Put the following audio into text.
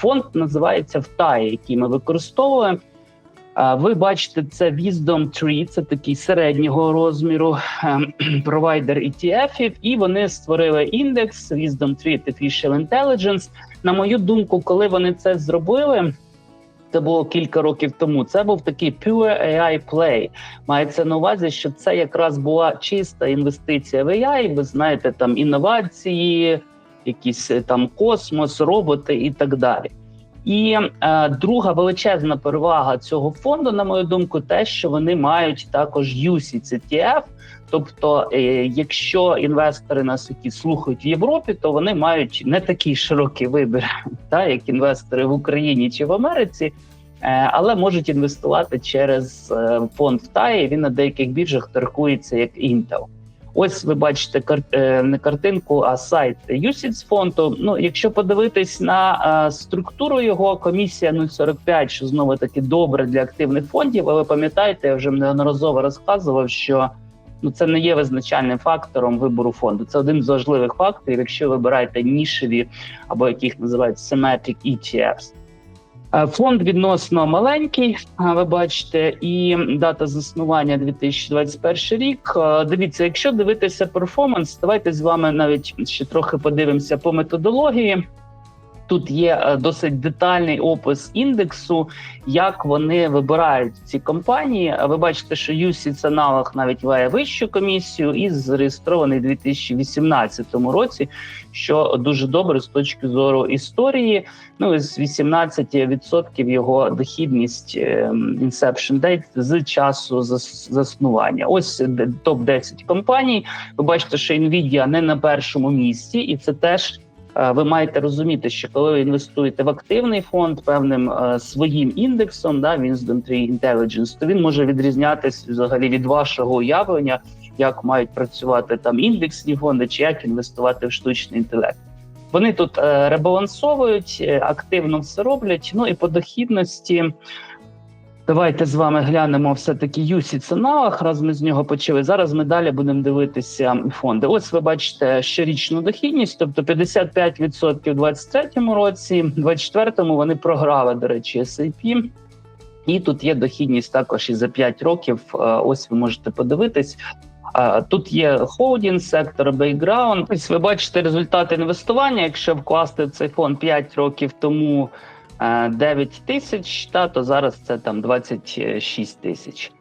Фонд називається ВТАї, який ми використовуємо. Ви бачите, це Wisdom 3, це такий середнього розміру ем, провайдер ETF-ів, і вони створили індекс Wisdom 3 Artificial Intelligence. На мою думку, коли вони це зробили, це було кілька років тому. Це був такий pure AI play. Мається на увазі, що це якраз була чиста інвестиція в AI. Ви знаєте, там інновації, якісь е, там космос, роботи і так далі. І е, друга величезна перевага цього фонду, на мою думку, те, що вони мають також UCITS ETF. Тобто, е, якщо інвестори нас які слухають в Європі, то вони мають не такий широкий вибір, та як інвестори в Україні чи в Америці, е, але можуть інвестувати через е, фонд в ТАї. Він на деяких біржах торгується як Intel. Ось ви бачите кар... е, не картинку, а сайт UCITS фонду. Ну, якщо подивитись на е, структуру його, комісія 0,45, що знову таки добре для активних фондів. Але пам'ятаєте, я вже неодноразово розказував, що ну це не є визначальним фактором вибору фонду. Це один з важливих факторів, якщо ви вибираєте нішеві або яких називають thematic ETFs. Е, Фонд відносно маленький, а, ви бачите, і дата заснування 2021 рік. Е, Дивіться, якщо дивитися перформанс, давайте з вами навіть ще трохи подивимося по методології. Тут є е, досить детальний опис індексу, як вони вибирають ці компанії. Ви бачите, що UCITS аналог навіть має вищу комісію і зареєстрований у 2018 році, що дуже добре з точки зору історії. Ну і з 18% його дохідність inception date з часу зас- заснування. Ось топ 10 компаній. Ви бачите, що Nvidia не на першому місці, і це теж. Е, Ви маєте розуміти, що коли ви інвестуєте в активний фонд певним е, своїм індексом, да, Wisdom 3 Intelligence, то він може відрізнятися взагалі від вашого уявлення, як мають працювати там індексні фонди, чи як інвестувати в штучний інтелект. Вони тут е, ребалансовують, активно все роблять. Ну і по дохідності. Давайте з вами глянемо все-таки UCITS аналог, раз ми з нього почали. Зараз ми далі будемо дивитися фонди. Ось ви бачите щорічну дохідність, тобто 55% у 23-му році, в 24-му вони програли, до речі, S&P. І тут є дохідність також і за 5 років. Е, Ось ви можете подивитись. Тут є холдінг, сектор, бейкграунд. Ось ви бачите результати інвестування. Якщо вкласти в цей фонд 5 років тому е, 9 тисяч, та то зараз це там 26 тисяч.